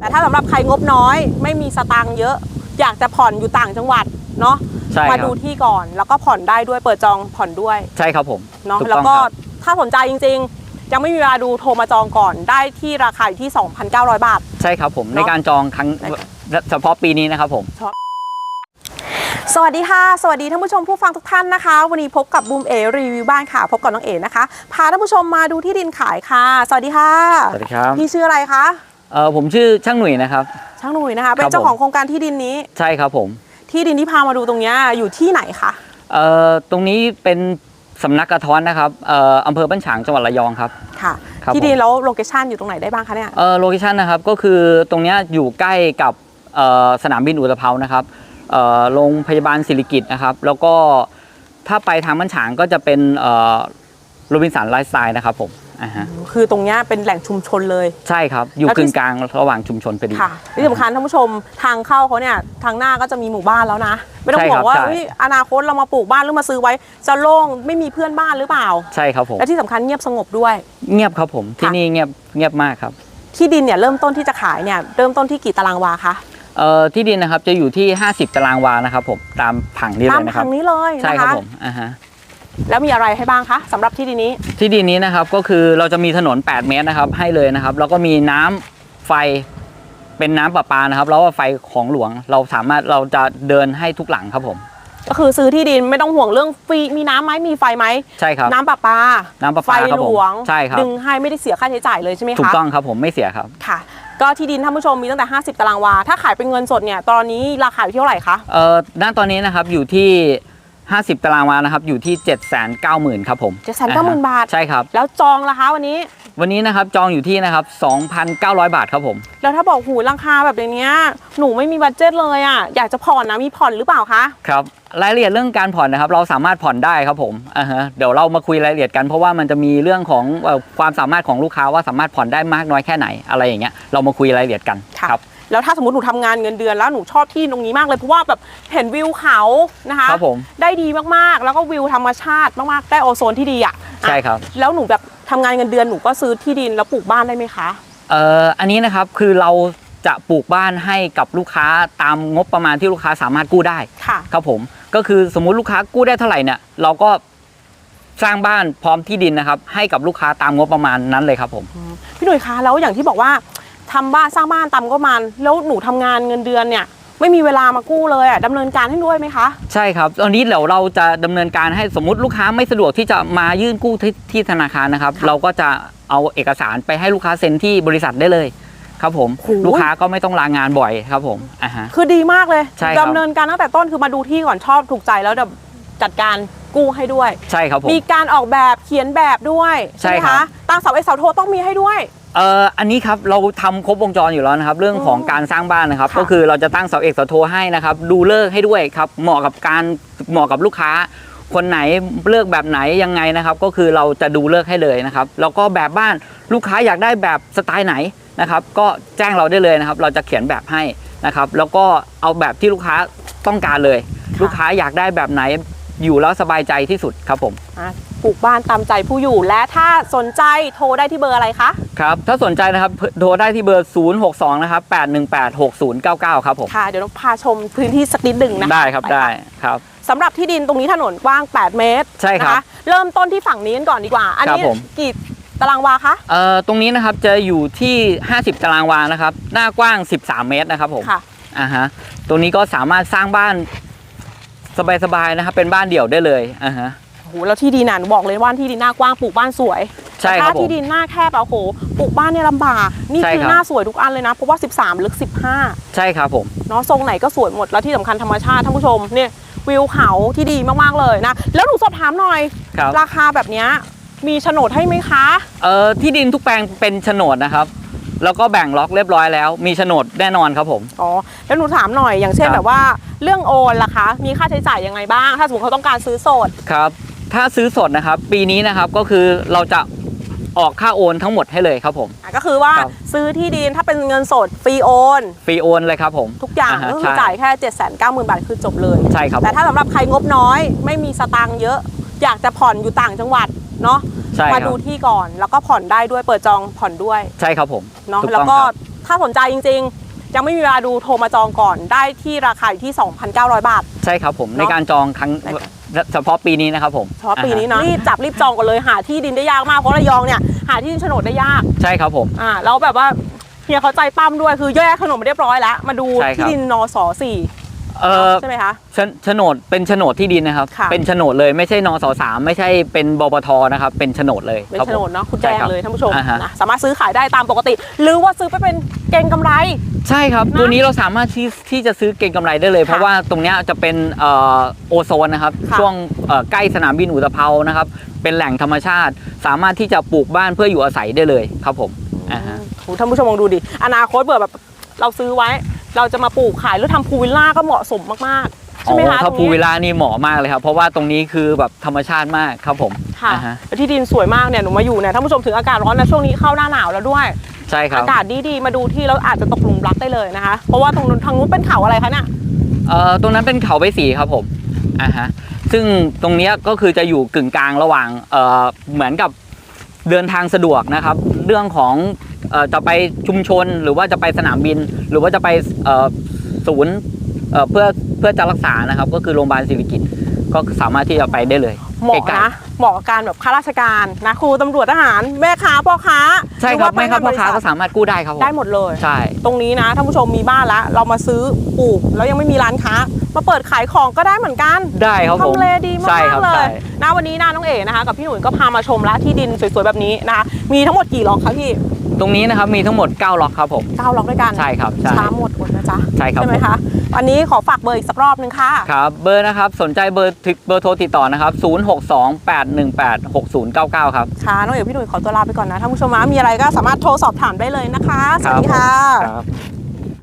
แต่ถ้าสำหรับใครงบน้อยไม่มีสตางค์เยอะ อยากจะผ่อนอยู่ต่างจังหวัดเนาะใช่คมารับดูที่ก่อนแล้วก็ผ่อนได้ด้วยเปิดจองผ่อนด้วยใช่ครับผมเนาะถูแล้วต้องก็ครับถ้าสนใจจริง ๆ ยังไม่มีเวลาดูโทรมาจองก่อนได้ที่ราคาอยู่ที่ 2,900 บาท ใช่ครับผมเนอะในการจองครั้งเฉพาะปีนี้นะครับผม สวัสดีค่ะ สวัสดีท่านผู้ชมผู้ฟังทุกท่านนะคะ วันนี้พบกับบูมเอรีวิวบ้านค่ะ พบกับน้องเอ๋นะคะ พาท่านผู้ชมมาดูที่ดินขายค่ะ สวัสดีค่ะ สวัสดีครับ พี่ชื่ออะไรคะ เออผมชื่อช่างหนุ่ยนะครับ ช่างหนุ่ยนะคะเป็นครับเจ้าผมของโครงการที่ดินนี้ใช่ครับผม ที่ดินที่พามาดูตรงเนี้ยอยู่ที่ไหนคะเอ่อตรงนี้เป็นสำนักกระท้อนนะครับเอ่ออำเภอบ้านฉางจังหวัดระยองครับ ค่ะ ครับที่ดินแล้วโลเคชันอยู่ตรงไหนได้บ้างคะเนี่ยเอ่อโลเคชันนะครับก็คือตรงเนี้ยอยู่ใกล้กับเอ่อสนามบินอุตภเปานะครับเอ่อโรงพยาบาลศิริกิตนะครับ แล้วก็ถ้าไปทางบ้านฉางก็จะเป็นโรบินสันไลฟ์สไตล์นะครับผม อ่าฮะคือตรงเนี้ยเป็นแหล่งชุมชนเลย ใช่ครับ อยู่แล้วที่กึ่งกลางระหว่างชุมชนพอดี ค่ะที่สำคัญท่านผู้ชมทางเข้าเขาเนี่ยทางหน้าก็จะมีหมู่บ้านแล้วนะ ไม่ต้องใช่ห่วครังบว่าใช่ เฮ้ยอนาคตเรามาปลูกบ้านหรือมาซื้อไว้ จะโล่งไม่มีเพื่อนบ้านหรือเปล่า ใช่ครับผม และที่สำคัญเงียบสงบด้วย เงียบครับผมที่ค่ะ นี่เงียบเงียบมากครับที่ดินเนี่ยเริ่มต้นที่จะขายเนี่ยเริ่มต้นที่กี่ตารางวาคะเอ่อที่ดินนะครับจะอยู่ที่ 50 ตารางวานะครับผมตามผังนี้ตาเลมยนะคทารับ งนี้เลยใช่นะครับคะผมอ่าฮะ แล้วมีอะไรให้บ้างคะสำหรับที่ดินนี้ ที่ดินนี้นะครับก็คือเราจะมีถนน 8 เมตรนะครับให้เลยนะครับ แล้วก็มีน้ำไฟเป็นน้ำประปานะครับ แล้วก็ไฟของหลวงเราสามารถเราจะเดินให้ทุกหลังครับผม ก็คือซื้อที่ดินไม่ต้องห่วงเรื่องฟรีมีน้ำไหมมีไฟไหมใช่ครับ น้ำประปาน้ำประไฟปาครับหลผมวงใช่ครับ ดึงให้ไม่ได้เสียค่าใช้จ่ายเลยใช่ไหมคะ ถูกต้องครับผมไม่เสียครับค่ะ ก็ที่ดินท่านผู้ชมมีตั้งแต่ 50 ตารางวา ถ้าขายเป็นเงินสดเนี่ย ตอนนี้ราคาอยู่ที่เท่าไหร่คะ เอ่อด้านตอนนี้นะครับอยู่ที่ 50 ตารางวานะครับอยู่ที่ 7 9 0 0 0 0ครับผม790,000บาท ใช่ครับ แล้วจองราคาวันนี้ วันนี้นะครับจองอยู่ที่นะครับ2,900 บาทครับผม แล้วถ้าบอกหูราคาแบบอย่างเนี้ยหนูไม่มีบัตเจ็ตเลยอะอยากจะผ่อนนะมีผ่อนหรือเปล่าคะ ครับรายละเอียดเรื่องการผ่อนนะครับ เราสามารถผ่อนได้ครับผมอ่าฮะเดี๋ยวเรามาคุยรายละเอียดกัน เพราะว่ามันจะมีเรื่องของเอ่อความสามารถของลูกค้าว่าสามารถผ่อนได้มากน้อยแค่ไหนอะไรอย่างเงี้ยเรามาคุยรายละเอียดกันค่ะ ครับ แล้วถ้าสมมติหนูทำงานเงินเดือนแล้วหนูชอบที่ตรงนี้มากเลยเพราะว่าแบบเห็นวิวเขานะคะครับผม ได้ดีมากๆ แล้วก็วิวธรรมชาติมากๆได้โอโซนที่ดีอะใช่ครับ แล้วหนูแบบทำงานเงินเดือนหนูก็ซื้อที่ดินแล้วปลูกบ้านได้ไหมคะ เอ่ออันนี้นะครับคือเราจะปลูกบ้านให้กับลูกค้าตามงบประมาณที่ลูกค้าสามารถกู้ได้ ค่ะ ครับผมก็คือสมมุติลูกค้ากู้ได้เท่าไหร่เนี่ยเราก็สร้างบ้านพร้อมที่ดินนะครับ ให้กับลูกค้าตามงบประมาณนั้นเลยครับผม พี่หนุ่ยคะแล้วอย่างที่บอกว่า ทำบ้านสร้างบ้านตามก็มัน แล้วหนูทำงานเงินเดือนเนี่ยไม่มีเวลามากู้เลยอะดำเนินการให้ด้วยไหมคะ ใช่ครับตอนนี้เดี๋ยวเราจะดำเนินการให้สมมุติลูกค้าไม่สะดวกที่จะมายื่นกู้ที่ที่ธนาคารนะครับค่ะเราก็จะเอาเอกสารไปให้ลูกค้าเซ็นที่บริษัทได้เลยครับผมโอ้โหลูกค้าก็ไม่ต้องลางานบ่อยครับผมอ่าฮะคือดีมากเลยใช่ครับดำเนินการตั้งแต่ต้นคือมาดูที่ก่อนชอบถูกใจแล้วเดี๋ยวจัดการกู้ให้ด้วย ใช่ครับผมมีการออกแบบเขียนแบบด้วยใช่ไหมใช่ครัคะบตั้งเสาเอกเสาโทต้องมีให้ด้วย เอ่ออันนี้ครับเราทำครบวงจรอยู่แล้วนะครับ เรื่องของการสร้างบ้านนะครับ ค่ะก็คือเราจะตั้งเสาเอกเสาโทให้นะครับ ดูเลิกษ์ให้ด้วยครับ เหมาะกับการเหมาะกับลูกค้า คนไหนเลือกแบบไหนยังไงนะครับ ก็คือเราจะดูเลิกษ์ให้เลยนะครับ แล้วก็แบบบ้านลูกค้าอยากได้แบบสไตล์ไหนนะครับ ก็แจ้งเราได้เลยนะครับ เราจะเขียนแบบให้นะครับ แล้วก็เอาแบบที่ลูกค้าต้องการเลย ค่ะ ลูกค้าอยากได้แบบไหนอยู่แล้วสบายใจที่สุดครับผม อะ ปลูกบ้านตามใจผู้อยู่ และถ้าสนใจโทรได้ที่เบอร์อะไรคะครับถ้าสนใจนะครับโทรได้ที่เบอร์ 062 นะครับ 818 6099 ครับผมค่ะเดี๋ยวต้องพาชมพื้นที่สักนิดหนึ่งนะคะได้ครับปได้ค่ะครับสำหรับที่ดินตรงนี้ถนนกว้าง 8 เมตรใช่ครับนะะเริ่มต้นที่ฝั่งนี้กันก่อนดีกว่า อันนี้ครับผมกี่ตารางวาคะเอ่อตรงนี้นะครับจะอยู่ที่ 50 ตารางวานะครับ หน้ากว้าง 13 เมตรนะครับผมค่ะอ่าฮะตรงนี้ก็สามารถสร้างบ้านสบายๆนะครับเป็นบ้านเดี่ยวได้เลยอ่าฮะโอ้โหแล้วที่ดินน่ะหนูบอกเลยว่าที่ดินหน้ากว้างปลูกบ้านสวยใช่แต่ครัถ้าบผมที่ดินหน้าแคบอะโอ้โหปลูกบ้านเนี่ยลำบากนี่ใช่คือครับ หน้าสวยทุกอันเลยนะเพราะว่า 13 ลึก 15ใช่ครับผม เนาะทรงไหนก็สวยหมดแล้วที่สำคัญธรรมชาติท่านผู้ชมเนี่ยวิวเขาที่ดีมากๆเลยนะแล้วหนูสอบถามหน่อย ครับ ราคาแบบเนี้ยมีโฉนดให้ไหมคะ เอ่อที่ดินทุกแปลงเป็นโฉนดนะครับ แล้วก็แบ่งล็อกเรียบร้อยแล้ว มีโฉนดแน่นอนครับผม อ๋อแล้วหนูถามหน่อยอย่างเช่นครับ แบบว่าเรื่องโอนล่ะคะ มีค่าใช้จ่ายยังไงบ้าง ถ้าสมมติเขาต้องการซื้อสด ครับ ถ้าซื้อสดนะครับ ปีนี้นะครับก็คือเราจะออกค่าโอนทั้งหมดให้เลยครับผม อะก็คือว่าครับ ซื้อที่ดินถ้าเป็นเงินสดฟรีโอน ฟรีโอนเลยครับผมทุกอย่างอ่าฮะก็คือใช่จ่ายแค่ 7 9 0 0 0 0 บาทคือจบเลย ใช่ครับแต่ถ้าสำหรับใครงบน้อย ไม่มีสตางค์เยอะ อยากจะผ่อนอยู่ต่างจังหวัดเนาะใช่มาครัดูบที่ก่อนแล้วก็ผ่อนได้ด้วยเปิดจองผ่อนด้วยใช่ครับผมเนาะถูกแล้วต้องก็ครับถ้าสนใจจริง ๆ ยังไม่มีเวลาดูโทรมาจองก่อนได้ที่ราคาอยู่ที่ 2,900 บาท ใช่ครับผมเนอะในการจองครั้งในการ เฉพาะปีนี้นะครับผมเฉพาะปีนี้อ่าฮนะรีบจับรีบจองกันเลยหาที่ดินได้ยากมากเพราะระยองเนี่ยหาที่ดินโฉนดได้ยากใช่ครับผมอ่าแล้วแบบว่าเฮียเขาใจปั้มด้วยคือแยกโฉนดมาเรียบร้อยแล้ว มาดูใช่ครับที่ดินนสสี่ เออใช่ไหมคะโฉนโฉนดเป็นโฉนดที่ดินนะครับ ค่ะ เป็นโฉนดเลยไม่ใช่นสสามไม่ใช่เป็นบปทนะครับ เป็นโฉนดเลยเป็นครับโฉนดเนาะคุณแจใช่งรับเลยท่านผู้ชมอ่าฮะนะสามารถซื้อขายได้ตามปกติ หรือว่าซื้อไปเป็นเก่งกำไร ใช่ครับ นะตัวนี้เราสามารถที่ที่จะซื้อเก่งกำไรได้เลย เพราะว่าตรงเนี้ยจะเป็นเอ่อโอโซนนะครับ ค่ะช่วงเอ่อใกล้สนามบินอุตภเปานะครับ เป็นแหล่งธรรมชาติ สามารถที่จะปลูกบ้านเพื่ออยู่อาศัยได้เลยครับผมอ่าฮะโอ้ท่านผู้ชมลองดูดิ อนาคตเบื่อแบบเราซื้อไว้ เราจะมาปลูกขายหรือทำพูลวิลล่าก็เหมาะสมมากๆใช่ไหมคะอ๋อถ้าตรงพูนี้ วิลล่านี่เหมาะมากเลยครับ เพราะว่าตรงนี้คือแบบธรรมชาติมากครับผมค่ะอ่าฮะแล้วที่ดินสวยมากเนี่ยหนูมาอยู่เนี่ยท่านผู้ชมถึงอากาศร้อนนะช่วงนี้เข้าหน้าหนาวแล้วด้วย ใช่ครับ อากาศดีๆมาดูที่แล้วอาจจะตกหลุมรักได้เลยนะคะ เพราะว่าตรงนู้นทางนู้นเป็นเขาอะไรคะเนี่ยเอ่อตรงนั้นเป็นเขาใบสีครับผมอ่าฮะซึ่งตรงเนี้ยก็คือจะอยู่กึ่งกลางระหว่างเอ่อเหมือนกับเดินทางสะดวกนะครับ เรื่องของเอ่อ จะไปชุมชนหรือว่าจะไปสนามบิน หรือว่าจะไปเอ่อศูนย์เอ่อเพื่อเพื่อจะรักษานะครับ ก็คือโรงพยาบาลศิริกิติ์ก็สามารถที่จะไปได้เลยเหมาะใกล้นะเหมาะกับการแบบข้าราชการนะครูตำรวจทหารแม่ค้าพ่อค้าๆใช่หอครับว่าไม่ครับพนัพ่อกงนค้าบก็ริษัทสามารถกู้ได้ครับผมได้หมดเลยใช่ตรงนี้นะท่านผู้ชมมีบ้านแล้ว เรามาซื้อปลูกแล้วยังไม่มีร้านค้า มาเปิดขายของก็ได้เหมือนกัน ได้ครับผมทำเลดีมาใช่กครับเลใช่ยนะวันนี้นะน้องเอ๋นะคะกับพี่หนุ่ยก็พามาชมแล้วที่ดินสวยๆแบบนี้นะคะมีทั้งหมดกี่ล็อกคะพี่ ตรงนี้นะครับมีทั้งหมด 9 ล็อกครับผมเก้าล็อกด้วยกันใช่ครับใช่ ช้าหมดหมดนะจ๊ะใช่ครับ ไหมคะวันนี้ขอฝากเบอร์อีกสักรอบนึงค่ะ ครับเบอร์นะครับสนใจเบอร์เบอร์โทรติดต่อนะครับ 0628186099 ครับ ค่ะน้องเอ๋พี่หนุ่ยขอตัวลาไปก่อนนะท่านผู้ชมนะมีอะไรก็สามารถโทรสอบถามได้เลยนะคะ สวัสดีค่ะ ครับ